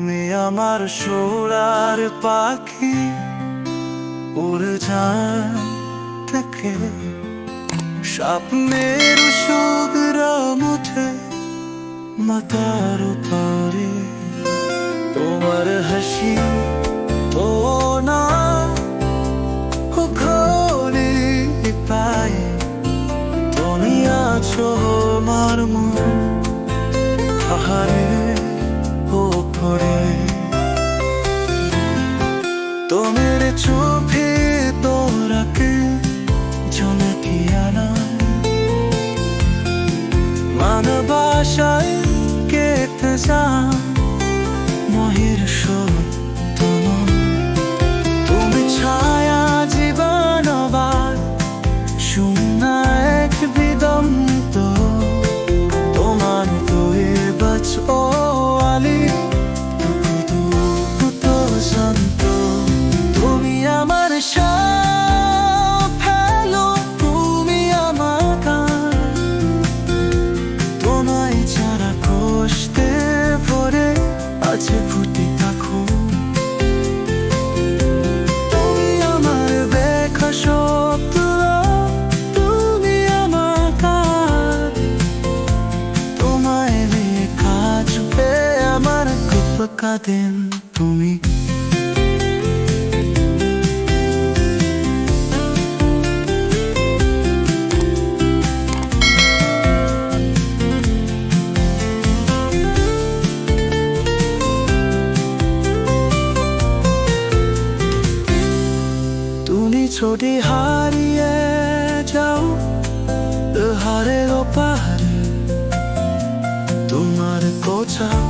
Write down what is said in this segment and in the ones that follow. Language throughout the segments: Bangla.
প্রেমে আমার সোলার পাখি উড়ে যান থেকে স্বপ্নের সুগ্রাম উঠে মাতার উপরে। তোমার হাসি তো না ঘরে পায়ে তুমি আছো আমার মন জনকিয়ানা মানবাসায় কেটে যা। খুব তুমি। তুমি ছোটি হারিয়ে যাও হারের পাহাড়ে তোমার কোচা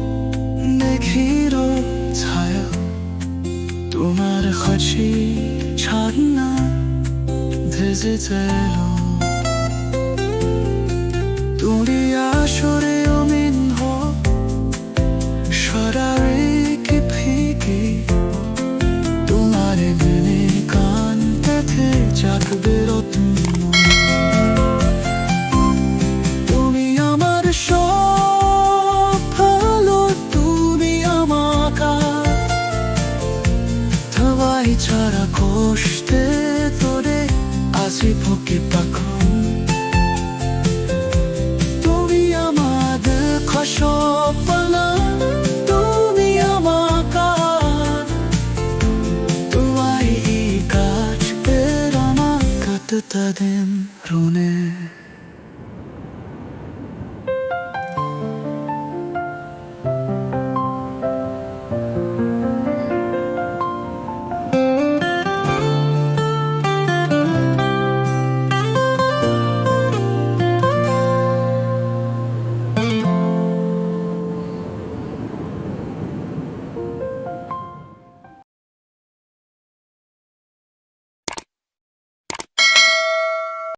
ভেজে যেল তুমি আসরে অমিন হো সরারে কি ফিকে। তোমার মেনে কান পেতে জাগবে রত্ন। তুমি আমার তুমি ছাড়া আসি পাখো তুমি আমাদের খসপনা তুমি আমার তোমায় এই কাজ আমার কাটতা দিন রুনে